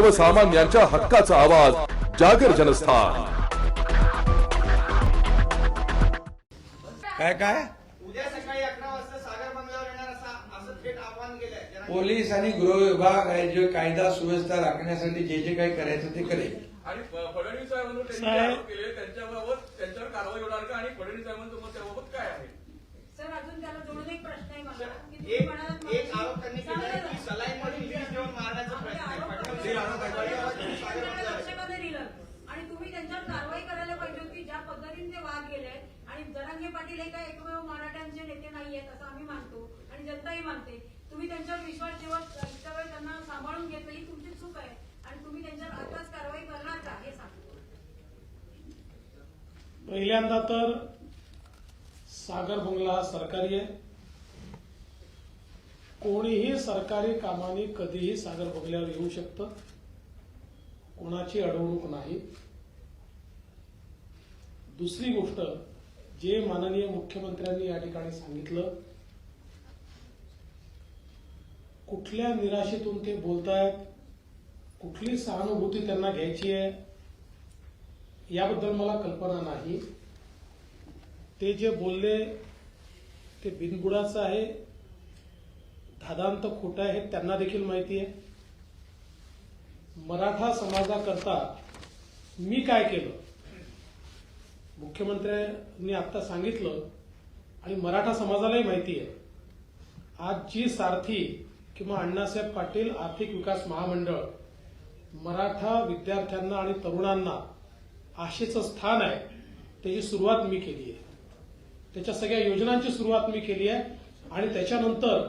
सर्वसामान्यांच्या हक्काचा आवाज जागर जनस्थान. काय काय? उद्या सकाळी अकरा वाजता सागर बंगल्यावर येणार असा असं थेट आव्हान केलंय. जरा- पोलीस आणि गृह विभाग आहे जे कायदा सुव्यवस्था राखण्यासाठी जे जे काही करायचं ते करेल. आणि फडणवीस साहेबांवर त्यांनी जे आरोप केले त्यांच्याबाबत त्यांच्यावर कारवाई होणार का? आणि फडणवीस साहेबांचं मत त्याबाबत काय आहे? सर अजून त्याला जोडून एक प्रश्न आहे मला. एक आरोप त्यांनी केला की मध्ये इंग्लिश देऊन मारण्याचा प्रयत्न लक्षामध्ये दिलं आणि तुम्ही त्यांच्यावर कारवाई करायला पाहिजे होती ज्या पद्धतीने ते वाद गेले आणि जरांगे पाटील हे काय एकमेव मराठ्यांचे नेते नाहीयेत असं आम्ही मानतो आणि जनताही मानते तुम्ही त्यांच्यावर विश्वास ठेवत इतका वेळ त्यांना सांभाळून घेतलं ही तुमची चूक आहे आणि तुम्ही त्यांच्यावर आताच कारवाई करणार का हे सांगतो पहिल्यांदा तर सागर बंगला सरकारी आहे. कोणीही सरकारी कामाने कधीही सागर बघल्यावर येऊ शकतं. कोणाची अडवणूक नाही. दुसरी गोष्ट जे माननीय मुख्यमंत्र्यांनी या ठिकाणी सांगितलं कुठल्या निराशेतून ते बोलतायत कुठली सहानुभूती त्यांना घ्यायची आहे याबद्दल मला कल्पना नाही. ते जे बोलले ते बिनबुडाचं आहे धादांत खोटं आहे त्यांना देखील माहिती आहे. मराठा समाजाकरता मी काय केलं? मुख्यमंत्र्यांनी आता सांगितलं आणि मराठा समाजालाही माहिती आहे. आज जी सारथी किंवा अण्णासाहेब पाटील आर्थिक विकास महामंडळ मराठा विद्यार्थ्यांना आणि तरुणांना आशेचं स्थान आहे त्याची सुरुवात मी केली आहे. त्याच्या सगळ्या योजनांची सुरुवात मी केली आहे आणि त्याच्यानंतर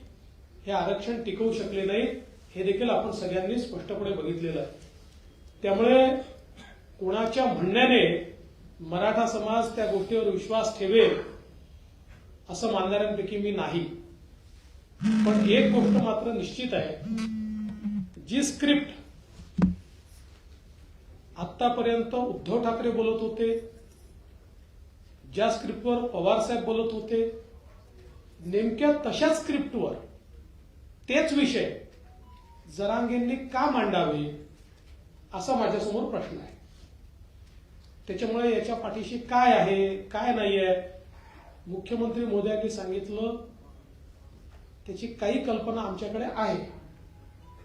हे आरक्षण टिकवू शकले नाही हे देखील आपण सगळ्यांनी स्पष्टपणे बघितलेलं आहे. त्यामुळे कोणाच्या म्हणण्याने मराठा समाज त्या गोष्टीवर विश्वास ठेवेल असं मानणाऱ्यांपैकी मी नाही. पण एक गोष्ट मात्र निश्चित आहे. जी स्क्रिप्ट आतापर्यंत उद्धव ठाकरे बोलत होते ज्या स्क्रिप्टवर पवार साहेब बोलत होते नेमक्या तशाच स्क्रिप्टवर तेच विषय जरांगेंनी का मांडावे असा माझ्यासमोर प्रश्न आहे. त्याच्यामुळे याच्या पाठीशी काय आहे काय नाही आहे मुख्यमंत्री मोदयांनी सांगितलं त्याची काही कल्पना आमच्याकडे आहे.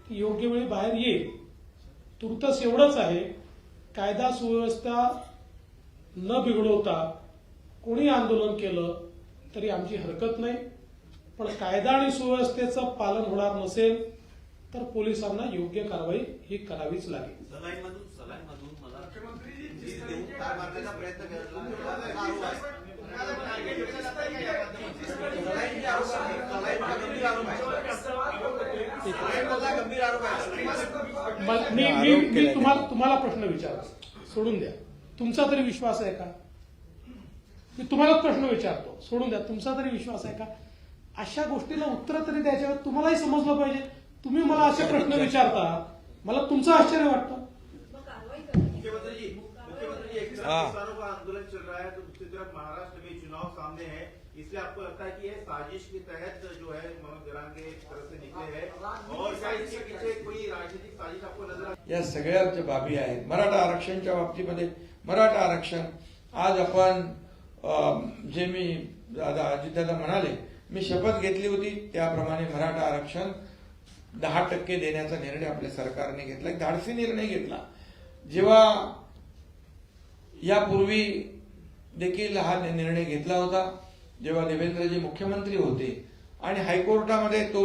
ती योग्य वेळी बाहेर येईल. तुर्तस एवढंच आहे कायदा सुव्यवस्था न बिघडवता कोणी आंदोलन केलं तरी आमची हरकत नाही. पण कायदा आणि सुव्यवस्थेचं पालन होणार नसेल तर पोलिसांना योग्य कारवाई ही करावीच लागेल. मी तुम्हाला तुम्हाला प्रश्न विचारतो. सोडून द्या. तुमचा तरी विश्वास आहे का? मी तुम्हाला प्रश्न विचारतो. सोडून द्या. तुमचा तरी विश्वास आहे का? अशा गोष्टीला उत्तर तरी द्यायच्या तुम्हालाही समजलं पाहिजे. तुम्ही मला असे प्रश्न विचारता मला तुमचं आश्चर्य वाटतं. मुख्यमंत्री मुख्यमंत्री जी एक तरफ हाँ। किसानों का आंदोलन चल रहा है तो दूसरी तरफ महाराष्ट्र में चुनाव सामने है। इसलिए आपको लगता है कि ये साजिश के तहत जो है मनोज के तरफ से निकले हैं। और क्या इसके पीछे कोई राजनीतिक साजिश आपको नजर या सगळ्या ज्या बाबी आहेत मराठा आरक्षणच्या बाबतीमध्ये मराठा आरक्षण आज आपण अं, जे मी दादा अजितदादा म्हणाले मी शपथ घेतली होती त्याप्रमाणे मराठा आरक्षण दहा टक्के देण्याचा निर्णय आपल्या सरकारने घेतला. एक धाडसी निर्णय घेतला. जेव्हा यापूर्वी देखील हा निर्णय घेतला होता जेव्हा देवेंद्रजी मुख्यमंत्री होते आणि हायकोर्टामध्ये तो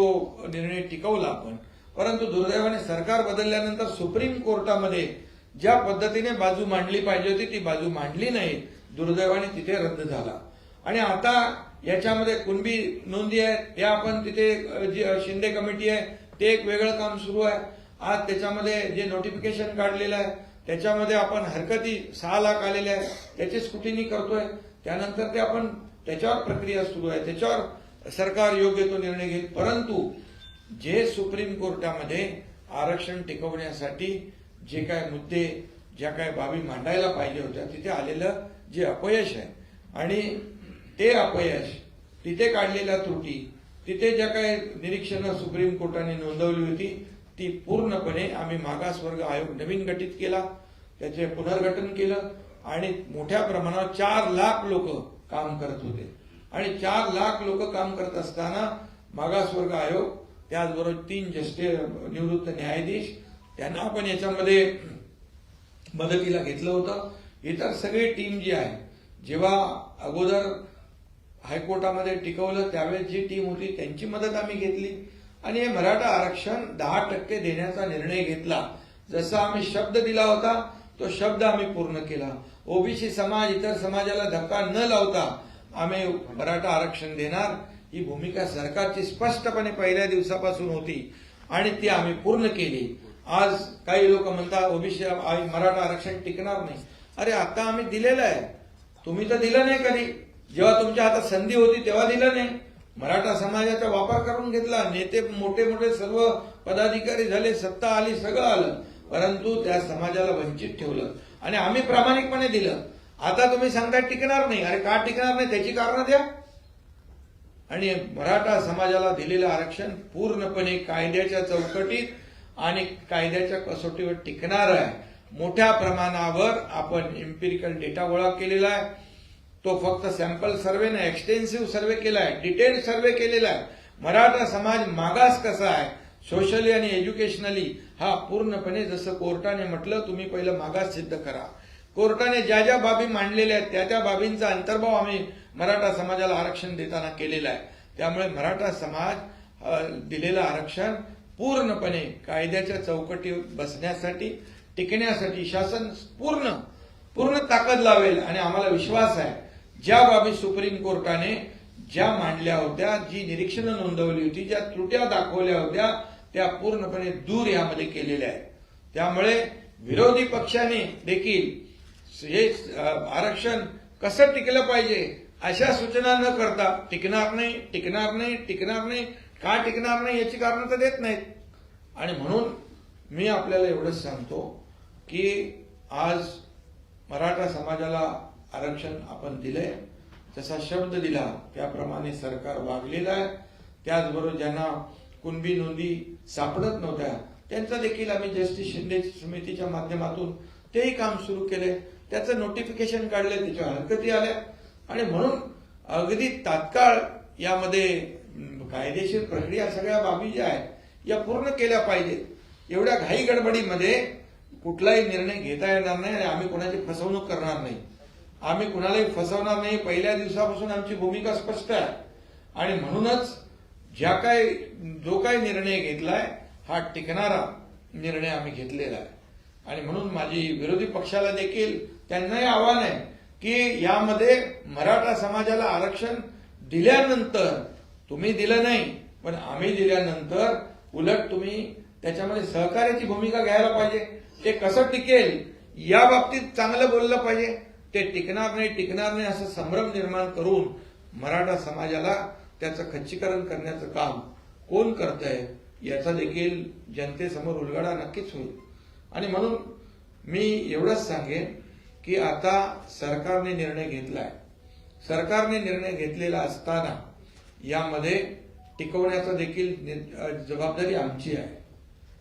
निर्णय टिकवला आपण परंतु दुर्दैवाने सरकार बदलल्यानंतर सुप्रीम कोर्टामध्ये ज्या पद्धतीने बाजू मांडली पाहिजे होती ती बाजू मांडली नाही. दुर्दैवाने तिथे रद्द झाला. आणि आता याच्यामध्ये कुणबी नोंदी आहेत या आपण तिथे जी शिंदे कमिटी आहे ते एक वेगळं काम सुरू आहे. आज त्याच्यामध्ये जे नोटिफिकेशन काढलेलं आहे त्याच्यामध्ये आपण हरकती सहा लाख आलेल्या आहेत त्याची स्कुटिनी करतोय. त्यानंतर ते आपण त्याच्यावर प्रक्रिया सुरू आहे. त्याच्यावर सरकार योग्य तो निर्णय घेईल. परंतु जे सुप्रीम कोर्टामध्ये आरक्षण टिकवण्यासाठी जे काय मुद्दे ज्या काय बाबी मांडायला पाहिजे होत्या तिथे आलेलं जे अपयश आहे. आणि ते अपयश तिथे काढलेल्या त्रुटी तिथे ज्या काही निरीक्षणं सुप्रीम कोर्टाने नोंदवली होती ती पूर्णपणे आम्ही मागासवर्ग आयोग नवीन गठीत केला त्याचे पुनर्गठन केलं आणि मोठ्या प्रमाणावर चार लाख लोक काम करत होते. आणि चार लाख लोक काम करत असताना मागासवर्ग आयोग त्याचबरोबर तीन जस्टे निवृत्त न्यायाधीश त्यांना आपण याच्यामध्ये मदतीला घेतलं होतं. इतर सगळी टीम जी आहे जेव्हा अगोदर हायकोर्टामध्ये टिकवलं त्यावेळेस जी टीम होती त्यांची मदत आम्ही घेतली. आणि हे मराठा आरक्षण दहा टक्के देण्याचा निर्णय घेतला. जसा आम्ही शब्द दिला होता तो शब्द आम्ही पूर्ण केला. ओबीसी समाज इतर समाजाला धक्का न लावता आम्ही मराठा आरक्षण देणार. ही भूमिका सरकारची स्पष्टपणे पहिल्या दिवसापासून होती आणि ती आम्ही पूर्ण केली. आज काही लोक म्हणतात ओबीसी मराठा आरक्षण टिकणार नाही. अरे आता आम्ही दिलेलं आहे. तुम्ही तर दिलं नाही कधी. जेव्हा तुमच्या हातात संधी होती तेव्हा दिलं नाही. मराठा समाजाचा वापर करून घेतला. नेते मोठे मोठे सर्व पदाधिकारी झाले सत्ता आली सगळं आलं. परंतु त्या समाजाला वंचित ठेवलं. आणि आम्ही प्रामाणिकपणे दिलं. आता तुम्ही सांगताय टिकणार नाही. अरे का टिकणार नाही? त्याची कारणं द्या. आणि मराठा समाजाला दिलेलं आरक्षण पूर्णपणे कायद्याच्या चौकटीत आणि कायद्याच्या कसोटीवर टिकणार आहे. मोठ्या प्रमाणावर आपण एम्पिरिकल डेटा गोळा केलेला आहे. तो फक्त सॅम्पल सर्वे नाही एक्सटेन्सिव्ह सर्वे केला आहे डिटेल सर्वे केलेला आहे. मराठा समाज मागास कसा आहे? सोशली आणि एज्युकेशनली हा पूर्णपणे जसं कोर्टाने म्हटलं तुम्ही पहिलं मागास सिद्ध करा. कोर्टाने ज्या ज्या बाबी मांडलेल्या आहेत त्या त्या बाबींचा अंतर्भाव आम्ही मराठा समाजाला आरक्षण देताना केलेला आहे. त्यामुळे मराठा समाज दिलेलं आरक्षण पूर्णपणे कायद्याच्या चौकटी बसण्यासाठी टिकण्यासाठी शासन पूर्ण पूर्ण ताकद लावेल आणि आम्हाला विश्वास आहे. ज्या बाबी सुप्रीम कोर्टाने ज्या मांडल्या होत्या जी निरीक्षणं नोंदवली होती ज्या त्रुट्या दाखवल्या होत्या त्या पूर्णपणे दूर यामध्ये केलेल्या आहेत. त्यामुळे विरोधी पक्षाने देखील हे आरक्षण कसं टिकलं पाहिजे अशा सूचना न करता टिकणार नाही टिकणार नाही टिकणार नाही का टिकणार नाही याची कारणं तर देत नाहीत. आणि म्हणून मी आपल्याला एवढंच सांगतो की आज मराठा समाजाला आरक्षण आपण दिलंय. जसा शब्द दिला त्याप्रमाणे सरकार वागलेलं आहे. त्याचबरोबर ज्यांना कुणबी नोंदी सापडत नव्हत्या त्यांचा देखील आम्ही जस्टिस शिंदे समितीच्या माध्यमातून तेही काम सुरू केले त्याचं नोटिफिकेशन काढलं त्याच्या हरकती आल्या. आणि म्हणून अगदी तात्काळ यामध्ये कायदेशीर प्रक्रिया सगळ्या बाबी ज्या आहेत या पूर्ण केल्या पाहिजेत. एवढ्या घाई गडबडीमध्ये कुठलाही निर्णय घेता येणार नाही आणि आम्ही कोणाची फसवणूक करणार नाही. आम्ही कुणालाही फसवणार नाही. पहिल्या दिवसापासून आमची भूमिका स्पष्ट आहे. आणि म्हणूनच ज्या काय जो काही निर्णय घेतलाय हा टिकणारा निर्णय आम्ही घेतलेला आहे. आणि म्हणून माझी विरोधी पक्षाला देखील त्यांनाही आव्हान आहे की यामध्ये मराठा समाजाला आरक्षण दिल्यानंतर तुम्ही दिलं नाही पण आम्ही दिल्यानंतर उलट तुम्ही त्याच्यामध्ये सहकार्याची भूमिका घ्यायला पाहिजे. ते कसं टिकेल या बाबतीत चांगलं बोललं पाहिजे. ते टिकणार नाही टिकणार नाही असं संभ्रम निर्माण करून मराठा समाजाला त्याचं खच्चीकरण करण्याचं काम कोण करतंय याचा देखील जनतेसमोर उलगडा नक्कीच होईल. आणि म्हणून मी एवढंच सांगेन की आता सरकारने निर्णय घेतलाय. सरकारने निर्णय घेतलेला असताना यामध्ये टिकवण्याचा देखील नि- जबाबदारी आमची आहे.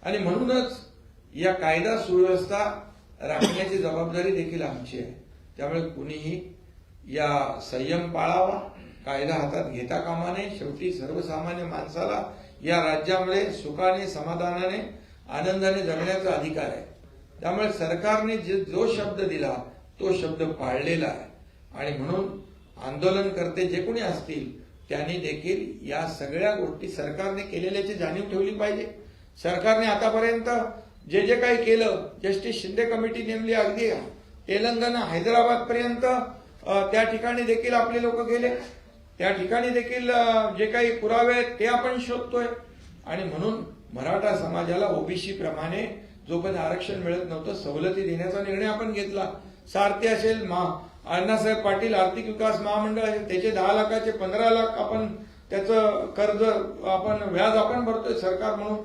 आणि म्हणूनच या कायदा सुव्यवस्था राखण्याची जबाबदारी देखील आमची आहे. त्यामुळे कुणीही या संयम पाळावा कायदा हातात घेता कामा नये. शेवटी सर्वसामान्य माणसाला या राज्यामध्ये सुखाने समाधानाने आनंदाने जगण्याचा अधिकार आहे. त्यामुळे सरकारने जे जो शब्द दिला तो शब्द पाळलेला आहे. आणि म्हणून आंदोलनकर्ते जे कोणी असतील त्यांनी देखील या सगळ्या गोष्टी सरकारने केलेल्याची जाणीव ठेवली पाहिजे. सरकारने आतापर्यंत जे जे काही केलं जस्टिस शिंदे कमिटी नेमली अगदी तेलंगणा हैदराबाद पर्यंत त्या ठिकाणी देखील आपले लोक गेले. त्या ठिकाणी देखील जे काही पुरावे आहेत ते आपण शोधतोय. आणि म्हणून मराठा समाजाला ओबीसी प्रमाणे जोपर्यंत आरक्षण मिळत नव्हतं सवलती देण्याचा निर्णय आपण घेतला. सारथी असेल मा अण्णासाहेब पाटील आर्थिक विकास महामंडळ असेल त्याचे दहा लाखाचे पंधरा लाख आपण त्याचं कर्ज आपण व्याज आपण भरतोय सरकार म्हणून.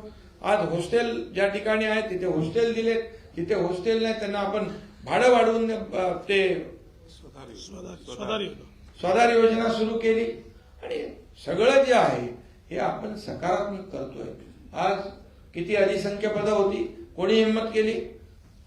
आज हॉस्टेल ज्या ठिकाणी आहे तिथे हॉस्टेल दिलेत. तिथे हॉस्टेल नाही त्यांना आपण भाडं वाढवून ते स्वधार योजना. सुरू केली. आणि सगळं जे आहे हे आपण सकारात्मक करतोय. आज किती अधिसंख्य पदं होती कोणी हिंमत केली?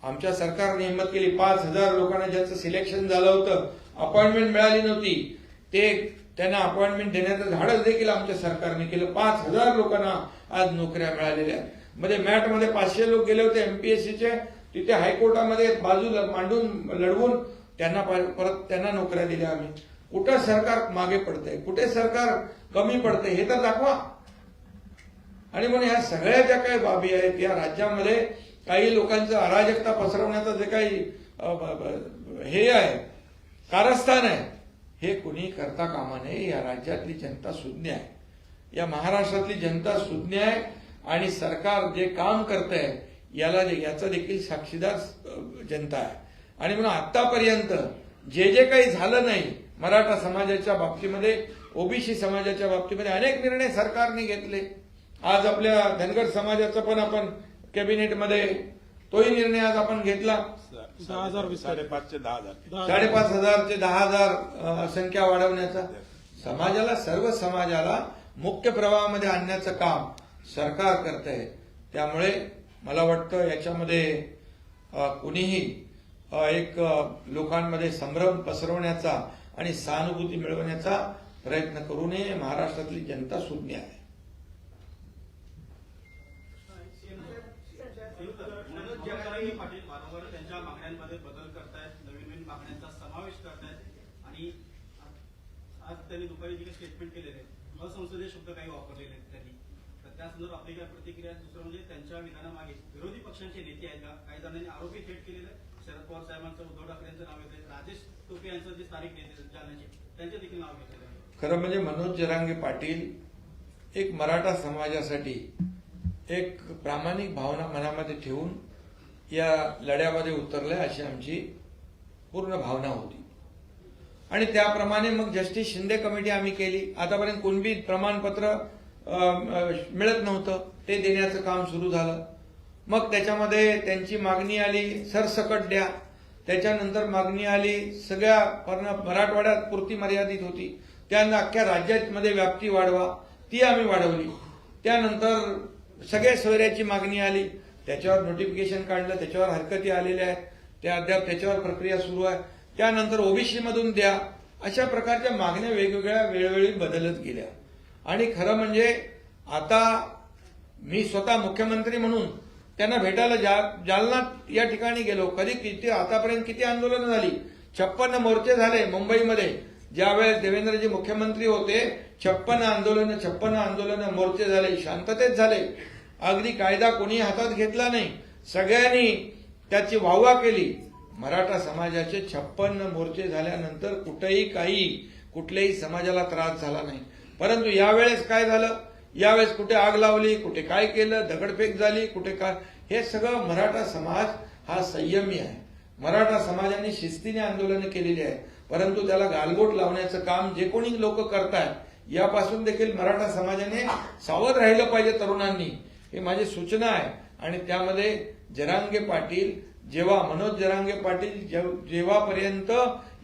आमच्या सरकारने हिंमत केली. पाच हजार लोकांना ज्यांचं सिलेक्शन झालं होतं अपॉइंटमेंट मिळाली नव्हती. ते त्यांना अपॉइंटमेंट देण्याचं धाडस देखील आमच्या सरकारने केलं. पाच हजार लोकांना आज नोकऱ्या मिळालेल्या मध्ये मॅटमध्ये पाचशे लोक गेले होते एमपीएससीचे तिथे हायकोर्टामध्ये बाजूला मांडून लढवून त्यांना परत त्यांना नोकऱ्या दिल्या आम्ही. कुठं सरकार मागे पडतंय? कुठे सरकार कमी पडतंय? हे तर दाखवा. आणि म्हणून ह्या सगळ्या ज्या काही बाबी आहेत या राज्यामध्ये काही लोकांचं अराजकता पसरवण्याचं जे काही हे आहे कारस्थान आहे हे कुणी करता कामा नये. या राज्यातली जनता सुज्ञ आहे. या महाराष्ट्रातली जनता सुज्ञ आहे आणि सरकार जे काम करत आहे याला याचा देखील साक्षीदार जनता आहे. आणि म्हणून आतापर्यंत जे जे काही झालं नाही मराठा समाजाच्या बाबतीमध्ये ओबीसी समाजाच्या बाबतीमध्ये अनेक निर्णय सरकारने घेतले. आज आपल्या धनगर समाजाचा पण आपण कॅबिनेटमध्ये तोही निर्णय आज आपण घेतला. दहा हजार. हजार. साडेपाच हजार ते दहा हजार संख्या वाढवण्याचा. समाजाला सर्व समाजाला मुख्य प्रवाहामध्ये आणण्याचं काम सरकार करत आहे त्यामुळे मला वाटतं याच्यामध्ये कुणीही एक लोकांमध्ये संभ्रम पसरवण्याचा आणि सहानुभूती मिळवण्याचा प्रयत्न करू नये. महाराष्ट्रातली जनता सुज्ञ आहे. त्यांच्या बदल नवीन नवीन मागण्यांचा समावेश करतायत आणि आज त्यांनी दुपारी जे काही स्टेटमेंट केलेले. असंसदीय शब्द काही वापरलेले त्या संदर्भात आपली काय प्रतिक्रिया दुसरं म्हणजे त्यांच्या विधानामागे विरोधी पक्षांचे नेते आहेत का? काही जणांनी आरोपी थेट केलेले शरद पवार साहेबांचं उद्धव ठाकरेंचं नाव येत राजेश टोपे यांचं जे स्थानिक नेते जालन्याचे त्यांचे देखील नाव घेतलेलं आहे. खरं म्हणजे मनोज जरांगे पाटील एक मराठा समाजासाठी एक प्रामाणिक भावना मनामध्ये ठेवून या लढ्यामध्ये उतरले अशी आमची पूर्ण भावना होती. आणि त्याप्रमाणे मग जस्टिस शिंदे कमिटी आम्ही केली. आतापर्यंत कोणबी प्रमाणपत्र मिळत नव्हतं. ते देण्याचं काम सुरू झालं. मग त्याच्यामध्ये त्यांची मागणी आली सरसकट द्या. त्याच्यानंतर मागणी आली सगळ्या पूर्ण मराठवाड्यात पुरती मर्यादित होती. त्यांना अख्ख्या राज्यामध्ये व्याप्ती वाढवा. ती आम्ही वाढवली. त्यानंतर सगळ्या सोयऱ्याची मागणी आली. त्याच्यावर नोटिफिकेशन काढलं त्याच्यावर हरकती आलेल्या आहेत. त्या अद्याप त्याच्यावर प्रक्रिया सुरू आहे. त्यानंतर ओबीसीमधून द्या. अशा प्रकारच्या मागण्या वेगवेगळ्या वेळोवेळी बदलत गेल्या. आणि खरं म्हणजे आता मी स्वतः मुख्यमंत्री म्हणून त्यांना भेटायला जा- जालना या ठिकाणी गेलो. कधी किती आतापर्यंत किती आंदोलनं झाली? छप्पन्न मोर्चे झाले मुंबईमध्ये. ज्यावेळेस देवेंद्रजी मुख्यमंत्री होते छप्पन्न आंदोलन छप्पन्न आंदोलन मोर्चे झाले शांततेत झाले. अगदी कायदा कोणी हातात घेतला नाही. सगळ्यांनी त्याची वाहवा केली. मराठा समाजाचे छप्पन्न मोर्चे झाल्यानंतर कुठेही काही कुठल्याही समाजाला त्रास झाला नाही. परंतु यावेळेस काय झालं? यावेळेस कुठे आग लावली कुठे काय केलं दगडफेक झाली कुठे काय हे सगळं मराठा समाज हा संयमी आहे. मराठा समाजाने शिस्तीने आंदोलनं केलेली आहे. परंतु त्याला गालबोट लावण्याचं काम जे कोणी लोक करतायत यापासून देखील मराठा समाजाने सावध राहिलं पाहिजे तरुणांनी. हे माझी सूचना आहे. आणि त्यामध्ये जरांगे पाटील जेव्हा मनोज जरांगे पाटील जेव- जेव्हापर्यंत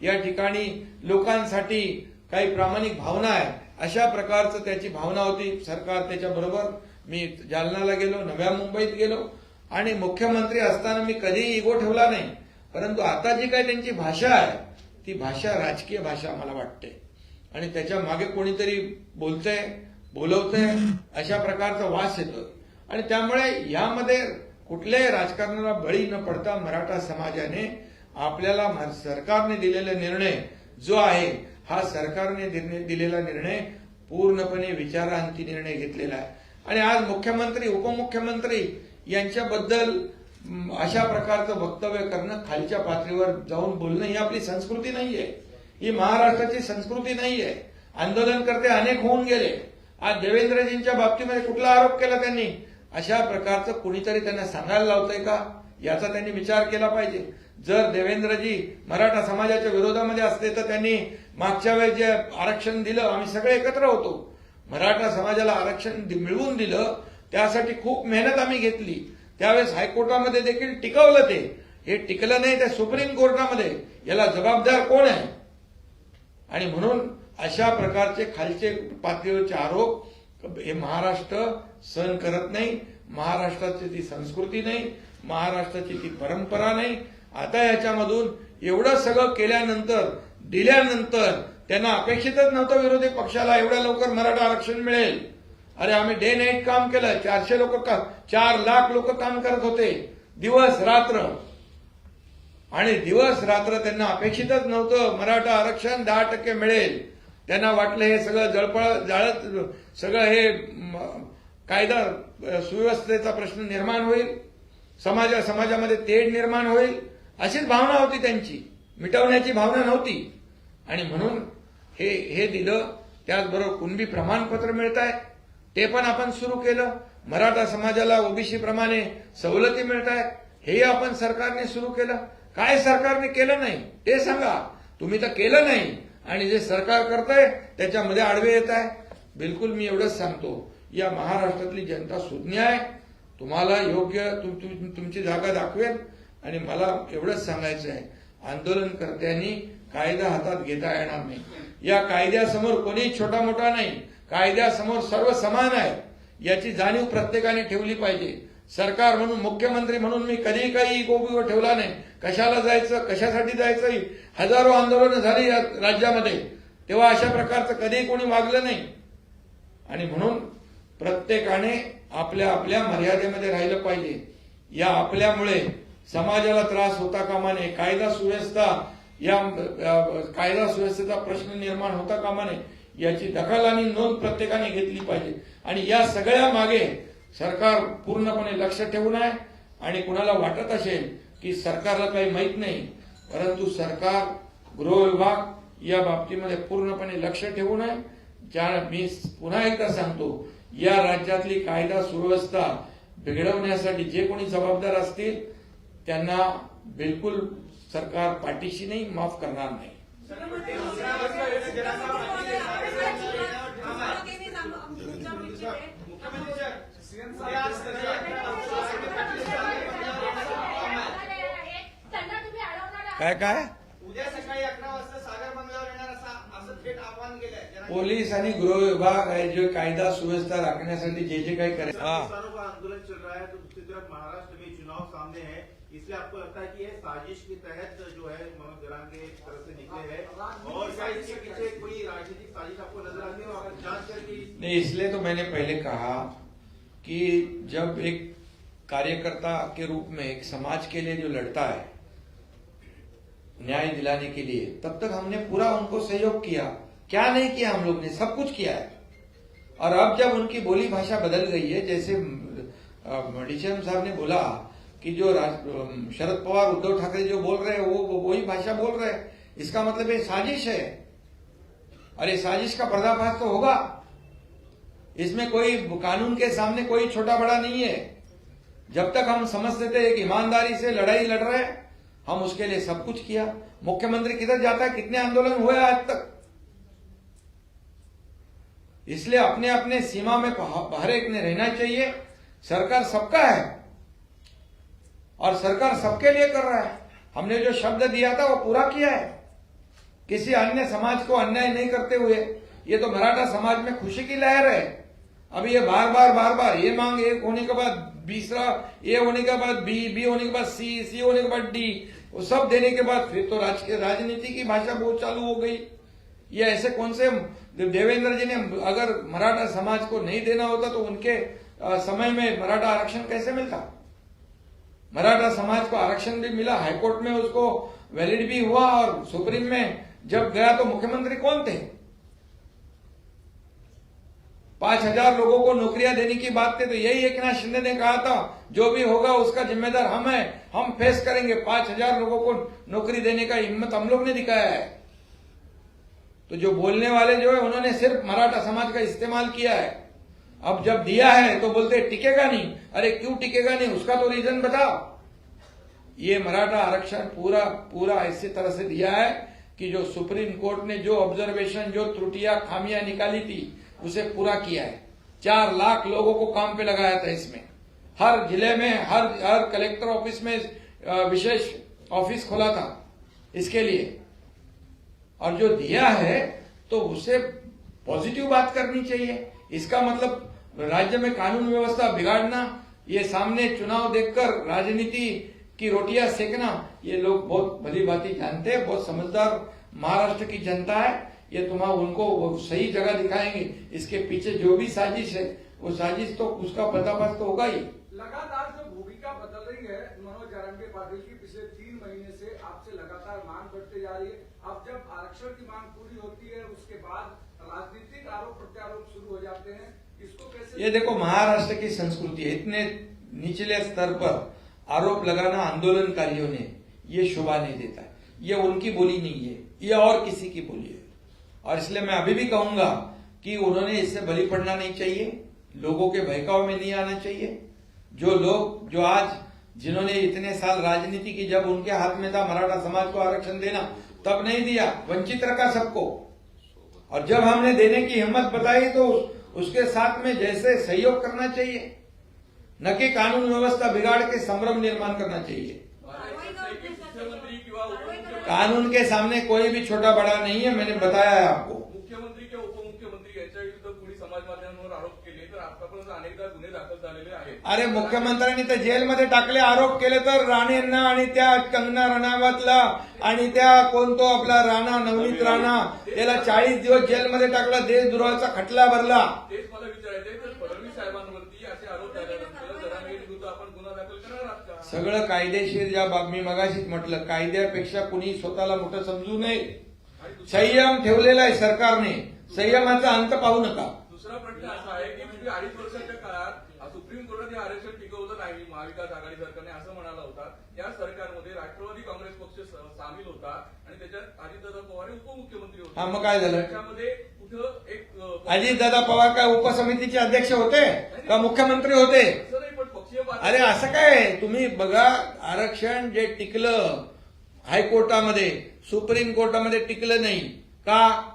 या ठिकाणी लोकांसाठी काही प्रामाणिक भावना आहे अशा प्रकारचं त्याची भावना होती. सरकार त्याच्याबरोबर मी जालनाला गेलो नव्या मुंबईत गेलो. आणि मुख्यमंत्री असताना मी कधीही इगो ठेवला नाही. परंतु आता जी काही त्यांची भाषा आहे ती भाषा राजकीय भाषा मला वाटते. आणि त्याच्यामागे कोणीतरी बोलतंय बोलवतंय अशा प्रकारचा वास येतोय. आणि त्यामुळे यामध्ये कुठल्याही राजकारणाला बळी न पडता मराठा समाजाने आपल्याला सरकारने दिलेले निर्णय जो आहे हा सरकारने दिलेला निर्णय पूर्णपणे विचारांती निर्णय घेतलेला आहे. आणि आज मुख्यमंत्री उपमुख्यमंत्री यांच्याबद्दल अशा प्रकारचं वक्तव्य करणं खालच्या पातळीवर जाऊन बोलणं ही आपली संस्कृती नाहीये. ही महाराष्ट्राची संस्कृती नाहीये. आंदोलनकर्ते अनेक होऊन गेले. आज देवेंद्रजींच्या बाबतीमध्ये कुठला आरोप केला त्यांनी? अशा प्रकारचं कुणीतरी त्यांना सांगायला लावतंय का? याचा त्यांनी विचार केला पाहिजे. जर देवेंद्रजी मराठा समाजाच्या विरोधामध्ये असते तर त्यांनी मागच्या वेळेस जे आरक्षण दिलं आम्ही सगळे एकत्र होतो. मराठा समाजाला आरक्षण दि- मिळवून दिलं त्यासाठी खूप मेहनत आम्ही घेतली. त्यावेळेस हायकोर्टामध्ये देखील टिकवलं ते. हे टिकलं नाही त्या सुप्रीम कोर्टामध्ये. याला जबाबदार कोण आहे? आणि म्हणून अशा प्रकारचे खालचे पातळीवरचे आरोप हे महाराष्ट्र सहन करत नाही. महाराष्ट्राची ती संस्कृती नाही. महाराष्ट्राची ती परंपरा नाही. आता याच्यामधून एवढं सगळं केल्यानंतर दिल्यानंतर त्यांना अपेक्षितच नव्हतं विरोधी पक्षाला एवढ्या लवकर मराठा आरक्षण मिळेल. अरे आम्ही डे नाईट काम केलं चारशे लोक का चार लाख लोक काम करत होते. दिवस रात्र. आणि दिवस रात्र त्यांना अपेक्षितच नव्हतं मराठा आरक्षण दहा टक्के मिळेल. त्यांना वाटलं हे सगळं जळपळ जाळत सगळं हे कायदा सुव्यवस्थेचा प्रश्न निर्माण होईल. समाजा समाजामध्ये तेढ निर्माण होईल अशीच भावना होती त्यांची. मिटवण्याची भावना नव्हती. आणि म्हणून हे हे दिलं त्याचबरोबर कुणबी प्रमाणपत्र मिळत आहे ते पण आपण सुरू केलं. मराठा समाजाला ओबीसी प्रमाणे सवलती मिळत आहेत हे आपण सरकारने सुरू केलं. काय सरकारने केलं नाही ते सांगा. तुम्ही तर केलं नाही. आणि जे सरकार करतंय त्याच्यामध्ये आडवे येत आहे बिलकुल मी एवढंच सांगतो. या महाराष्ट्रातली जनता सुज्ञ आहे. तुम्हाला योग्य तुम- तुम- तुमची जागा दाखवेल आणि मला एवढंच सांगायचं आहे. आंदोलनकर्त्यांनी कायदा हातात घेता येणार नाही. या कायद्यासमोर कोणीही छोटा मोठा नाही. कायद्यासमोर सर्व समान आहे. याची जाणीव प्रत्येकाने ठेवली पाहिजे. सरकार म्हणून मुख्यमंत्री म्हणून मी कधी काही गोबीवर ठेवला नाही. कशाला जायचं कशासाठी जायचं? हजारो आंदोलनं झाली राज्यामध्ये. तेव्हा अशा प्रकारचं कधीही कोणी वागलं नाही. आणि म्हणून प्रत्येकाने आपल्या आपल्या मर्यादेमध्ये राहिलं पाहिजे. या आपल्यामुळे समाजाला त्रास होता कामा नये कायदा सुव्यवस्था या कायदा सुव्यवस्थेचा प्रश्न निर्माण होता कामा नये याची दखल आणि नोंद प्रत्येकाने घेतली पाहिजे. आणि या सगळ्या मागे सरकार पूर्णपणे लक्ष ठेवून आहे आणि कुणाला वाटत असेल की सरकारला काही माहीत नाही परंतु सरकार गृह विभाग या बाबतीमध्ये पूर्णपणे लक्ष ठेवून आहे. ज्या मी पुन्हा एकदा सांगतो या राज्यातली कायदा सुव्यवस्था बिघडवण्यासाठी जे कोणी जबाबदार असतील त्यांना बिलकुल सरकार पाठीशी नाही माफ करणार नाही. काय काय? पोलीस आणि गृह विभाग आहे जे कायदा सुव्यवस्था राखण्यासाठी जे जे काही करायचं हा. किसानों का आंदोलन चल रहा है तो दूसरी तरफ़ महाराष्ट्र में चुनाव सामने है इसलिए आपको लगता है कि ये साजिश के तहत जो है मनोज जरांग के तरफ़ से निकले हैं। और क्या इसके पीछे कोई राजनीतिक साजिश आपको नज़र आती है और जाँच करके नहीं इसलिए तो मैंने पहले कहा कि जब एक कार्यकर्ता के रूप में एक समाज के लिए जो लड़ता है न्याय दिलाने के लिए तब तक हमने पूरा उनको सहयोग किया। क्या नहीं किया हम लोग ने? सब कुछ किया है। और अब जब उनकी बोली भाषा बदल गई है, जैसे डीसीएम साहब ने बोला कि जो शरद पवार, उद्धव ठाकरे जो बोल रहे हैं, वो वही भाषा बोल रहे हैं। इसका मतलब ये साजिश है। ये साजिश का पर्दाफाश तो होगा। इसमें कोई कानून के सामने कोई छोटा बड़ा नहीं है। जब तक हम समझते थे एक ईमानदारी से लड़ाई लड़ रहे हम उसके लिए सब कुछ किया। मुख्यमंत्री किधर जाता है? कितने आंदोलन हुए आज तक? इसलिए अपने अपने सीमा में हर एक ने रहना चाहिए। सरकार सबका है। और सरकार सबके लिए कर रहा है। हमने जो शब्द दिया था वो पूरा किया है। किसी अन्य समाज को अन्याय नहीं करते हुए। ये तो मराठा समाज में खुशी की लहर है। अभी ये बार बार बार बार ये मांग एक होने के बाद बीसरा ए होने के बाद बी बी होने के बाद सी सी होने के बाद डी वो सब देने के बाद फिर तो राज, राजनीति की भाषा बहुत चालू हो गई। ये ऐसे कौन से देवेंद्र जी ने अगर मराठा समाज को नहीं देना होता तो उनके समय में मराठा आरक्षण कैसे मिलता? मराठा समाज को आरक्षण भी मिला, हाईकोर्ट में उसको वैलिड भी हुआ और सुप्रीम में जब गया तो मुख्यमंत्री कौन थे? पाँच हज़ार लोगों को नौकरियाँ देने की बात थी तो यही एक नाथ शिंदे ने कहा था, जो भी होगा उसका जिम्मेदार हम है, हम फेस करेंगे। पाँच हज़ार लोगों को नौकरी देने का हिम्मत हम लोग ने दिखाया है। तो जो बोलने वाले जो है, उन्होंने सिर्फ़ मराठा समाज का इस्तेमाल किया है। अब जब दिया है तो बोलते, टिकेगा नहीं। अरे, क्यों टिकेगा नहीं? उसका तो रीजन बताओ। ये मराठा आरक्षण पूरा पूरा ऐसी तरह से दिया है कि जो सुप्रीम कोर्ट ने जो ऑब्जर्वेशन जो त्रुटियाँ, खामियाँ निकाली थी, उसे पूरा किया है। चार लाख लोगों को काम पे लगाया था इसमें। हर ज़िले में, हर हर कलेक्टर ऑफ़िस में विशेष ऑफ़िस खोला था इसके लिए। और जो दिया है तो उसे पॉजिटिव बात करनी चाहिए। इसका मतलब राज्य में कानून व्यवस्था बिगाड़ना, ये सामने चुनाव देखकर राजनीति की रोटियाँ सेकना, ये लोग बहुत भली भांति जानते हैं, बहुत समझदार महाराष्ट्र की जनता है। ये तुम्हारा उनको सही जगह दिखाएँगे। इसके पीछे जो भी साजिश है, वो साजिश तो उसका पर्दाफाश तो होगा ही। लगातार जो भूमिका बदल रही है मनोज जरंगे पाटिल की पिछले तीन महीने से आपसे लगातार मांग बढ़ती जा रही है अब जब आरक्षण की मांग पूरी होती है उसके बाद राजनीतिक आरोप प्रत्यारोप शुरू हो जाते हैं इसको कैसे ये देखो, महाराष्ट्र की संस्कृति है, इतने निचले स्तर पर आरोप लगाना आंदोलनकारियों ने ये शोभा नहीं देता ये उनकी बोली नहीं है, ये और किसी की बोली है। और इसलिए मैं अभी भी कहूँगा कि उन्होंने इससे बलि पड़ना नहीं चाहिए, लोगों के बहकाव में नहीं आना चाहिए। जो लोग, जो आज जिन्होंने इतने साल राजनीति की, जब उनके हाथ में था मराठा समाज को आरक्षण देना, तब नहीं दिया, वंचित रखा सबको। और जब हमने देने की हिम्मत बताई तो उसके साथ में जैसे सहयोग करना चाहिए। न कि कानून व्यवस्था बिगाड़ के संभ्रम निर्माण करना चाहिए। कानून के सामने कोई भी छोटा बड़ा नहीं है मैंने बताया है आपको। अरे मुख्यमंत्र्यांनी तर जेलमध्ये टाकले आरोप केले तर राणेंना आणि त्या कंगना रणावतला आणि त्या कोण तो आपला राणा नवनीत राणा त्याला चाळीस दिवस जेलमध्ये टाकला देशद्रोहाचा खटला भरला. सगळं कायदेशीर ज्या बाब मी मगाशीच म्हटलं कायद्यापेक्षा कुणी स्वतःला मोठं समजू नये. संयम ठेवलेला आहे सरकारने. संयमाचा अंत पाहू नका. दुसरा प्रश्न असा आहे की तुम्ही अडीच वर्षाच्या काळात सुप्रीम कोर्टाने आरक्षण टिकवलं नाही. महाविकास आघाडी सरकारने असं म्हणाला होता. या सरकारमध्ये राष्ट्रवादी काँग्रेस पक्ष सामील होता आणि त्याच्यात अजितदादा पवार हे उपमुख्यमंत्री होते. हा, मग काय झालं? त्याच्यामध्ये कुठं एक अजितदादा पवार काय उपसमितीचे अध्यक्ष होते? का मुख्यमंत्री होते? असं नाही पण पक्षीय बात- अरे असं काय? तुम्ही बघा आरक्षण जे टिकलं हायकोर्टामध्ये सुप्रीम कोर्टामध्ये टिकलं नाही. का?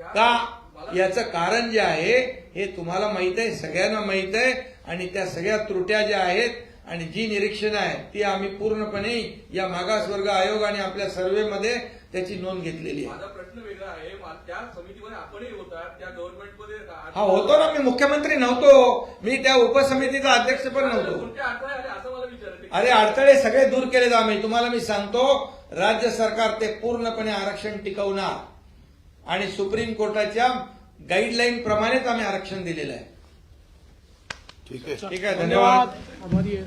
का? याचं कारण जे आहे हे तुम्हाला माहीत आहे सगळ्यांना माहीत आहे. आणि त्या सगळ्या त्रुट्या ज्या आहेत आणि जी निरीक्षणं आहेत ती आम्ही पूर्णपणे या मागासवर्ग आयोग आणि आपल्या सर्व्हेमध्ये त्याची नोंद घेतलेली आहे. माझा प्रश्न वेगळा आहे मा- त्या समितीमध्ये आपणही होता त्या गव्हर्नमेंटमध्ये हा होतो ना मी मुख्यमंत्री नव्हतो. मी त्या उपसमितीचा अध्यक्ष पण नव्हतो. कोणते अडथळे आले असं मला विचारायचं अरे अडथळे सगळे दूर केले आम्ही तुम्हाला मी सांगतो राज्य सरकार ते पूर्णपणे आरक्षण टिकवणार. आणि सुप्रीम कोर्टाच्या गाईडलाईन प्रमाणेच आम्ही आरक्षण दिलेलं आहे. ठीक आहे. ठीक आहे धन्यवाद. आभारी आहे.